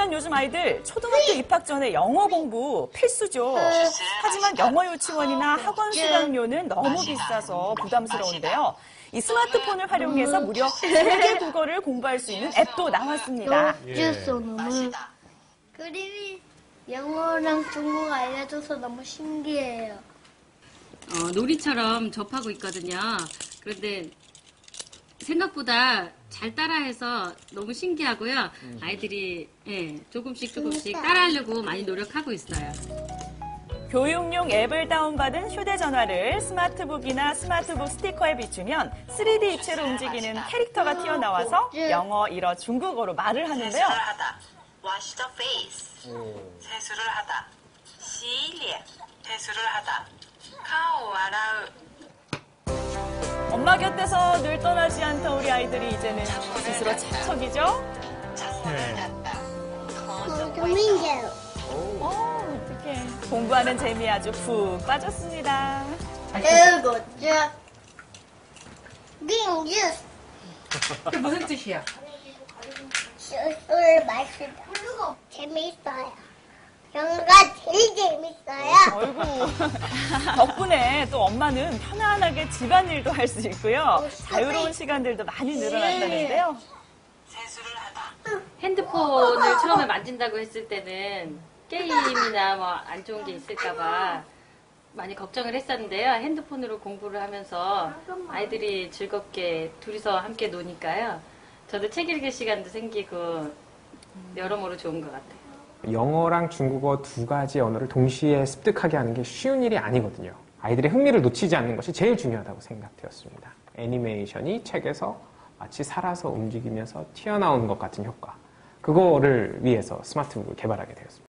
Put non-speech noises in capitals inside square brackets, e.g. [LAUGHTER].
하지만 요즘 아이들 초등학교 입학 전에 영어 공부 필수죠. 하지만 영어 유치원이나 학원 수강료는 너무 비싸서 부담스러운데요. 이 스마트폰을 활용해서 무려 세계 국어를 공부할 수 있는 앱도 나왔습니다. 주소 너무 그림이 영어랑 중국어 알려줘서 너무 신기해요. 어, 놀이처럼 접하고 있거든요. 그런데 생각보다 잘 따라해서 너무 신기하고요. 아이들이 예, 조금씩 조금씩 따라하려고 많이 노력하고 있어요. 교육용 앱을 다운받은 휴대전화를 스마트북이나 스마트북 스티커에 비추면 3D 입체로 움직이는 캐릭터가 튀어나와서 영어, 일어, 중국어로 말을 하는데요. 세수를 하다. wash the face. 세수를 하다. 洗脸. 세수를 하다. 顔を洗う. 엄마 곁에서 늘 떠나지 않던 우리 아이들이 이제는 스스로 차척이죠? 조민재요. 어, 어떡해. 공부하는 재미에 아주 푹 빠졌습니다. 일곱 줄. 민주 그게 무슨 뜻이야? 술을 마시다. 재밌어요. 영어가 제일 어이구. [LAUGHS] 덕분에 또 엄마는 편안하게 집안일도 할 수 있고요. 자유로운 시간들도 많이 늘어난다는데요. 세수를 하다. 핸드폰을 처음에 만진다고 했을 때는 게임이나 뭐 안 좋은 게 있을까봐 많이 걱정을 했었는데요. 핸드폰으로 공부를 하면서 아이들이 즐겁게 둘이서 함께 노니까요. 저도 책 읽을 시간도 생기고 여러모로 좋은 것 같아요. 영어랑 중국어 두 가지 언어를 동시에 습득하게 하는 게 쉬운 일이 아니거든요. 아이들의 흥미를 놓치지 않는 것이 제일 중요하다고 생각되었습니다. 애니메이션이 책에서 마치 살아서 움직이면서 튀어나오는 것 같은 효과. 그거를 위해서 스마트북을 개발하게 되었습니다.